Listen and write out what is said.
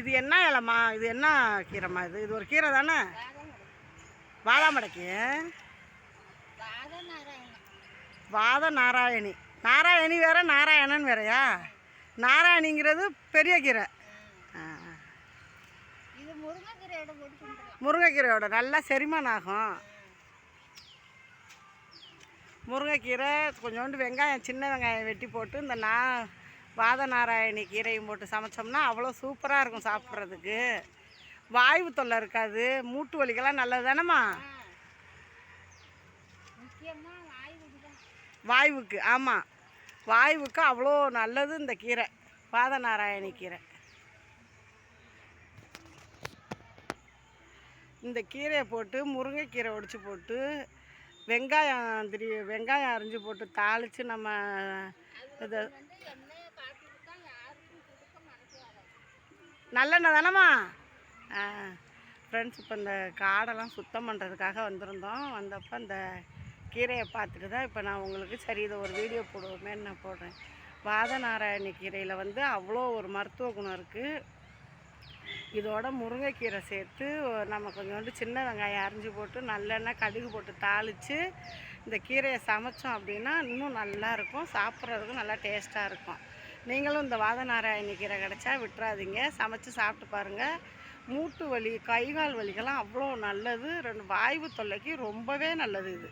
இது என்ன இலமா இது என்ன கீரைம்மா இது? இது ஒரு கீரை தானே? வாழாமடைக்கு வாத நாராயணி. நாராயணி வேற நாராயணன் வேறையா? நாராயணிங்கிறது பெரிய கீரை. இது முருங்கைக்கீரையோட முருங்கைக்கீரையோட நல்லா செரிமானம் ஆகும். முருங்கைக்கீரை கொஞ்சோண்டு வெங்காயம் சின்ன வெங்காயம் வெட்டி போட்டு இந்த நா வாத நாராயணி கீரையும் போட்டு சமைச்சோம்னா அவ்வளோ சூப்பராக இருக்கும் சாப்பிட்றதுக்கு. வாய்வு தொல்லை இருக்காது. மூட்டு வலிக்கெல்லாம் நல்லது தானேம்மா வாய்வுக்கு ஆமாம் வாய்வுக்கு அவ்வளோ நல்லது இந்த கீரை. வாத நாராயணி கீரை. இந்த கீரையை போட்டு முருங்கைக்கீரை ஒடிச்சு போட்டு வெங்காயம் திரி வெங்காயம் அரிஞ்சு போட்டு தாளித்து நம்ம இது நல்லெண்ணெய் தானம்மா? ஆ. ஃப்ரெண்ட்ஸ் இப்போ இந்த காடெல்லாம் சுத்தம் பண்ணுறதுக்காக வந்திருந்தோம். வந்தப்போ இந்த கீரையை பார்த்துட்டு தான் இப்போ நான் உங்களுக்கு சரி இதை ஒரு வீடியோ போடுவோமேன்னு நான் போடுறேன். வாத நாராயணி கீரையில் வந்து அவ்வளோ ஒரு மருத்துவ குணம் இருக்குது இதோட முருங்கைக்கீரை சேர்த்து நம்ம கொஞ்சோண்டு சின்ன வெங்காயம் அரிஞ்சு போட்டு நல்லெண்ணெய் கடுகு போட்டு தாளித்து இந்த கீரையை சமைச்சோம் அப்படின்னா இன்னும் நல்லாயிருக்கும் சாப்பிட்றதுக்கும் நல்லா டேஸ்ட்டாக இருக்கும். நீங்களும் இந்த வாதநாராயணி கீரை கிடைச்சா விட்டுறாதீங்க. சமைச்சு சாப்பிட்டு பாருங்கள் மூட்டு வலி கைகால் வலிக்கெல்லாம் அவ்வளோ நல்லது. ரெண்டு வாய்வு தொல்லைக்கு ரொம்பவே நல்லது இது.